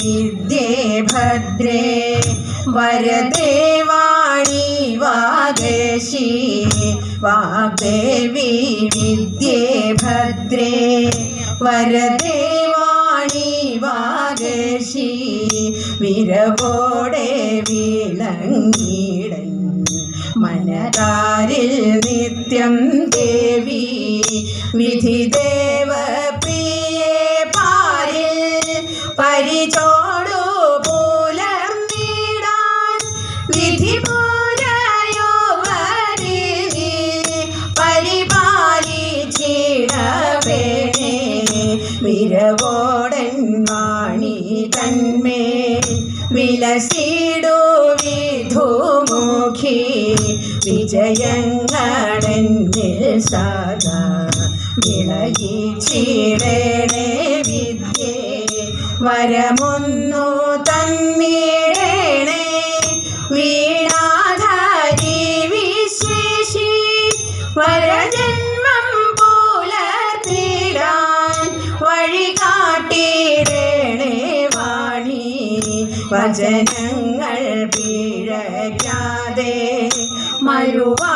വിദ്യേ ഭദ്രേ വരദേവാണി വാഗശി വാഗ്ദേവി വിദ്യേ ഭദ്രേ വരദേവാണി വാഗശി വിരവോടെ വിളങ്ങിടൻ മനതാരിൽ നിത്യം ദേവി വിധിദേവ പ്രിയേ പാരിൽ പരിചോടു പുലർന്നിടാൻ വിധി വിരവോടൻ വാണി തന്മേ വിലസിടു വിധുമുഖി വിജയങ്ങളെന്നിൽ സദാ വിളയിച്ചിടണേ വിദ്യേ. വരമൊന്നു തന്നീടേണേ വീണാധാരി വിശേഷി വരജന്മം പുലർത്തിടാൻ വഴി കാട്ടിടേണേ വാണി. വചനങ്ങൾ പിഴയ്ക്കാതെ മരുവാനേനിക്കമലേ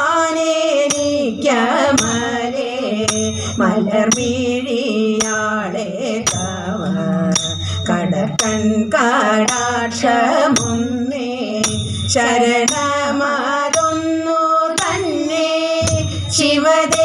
മലർമീഴിയാളെ തവ കൺകാടാക്ഷമുന്നേ ശരണമാതൊന്നു തന്നെ. ശിവദേ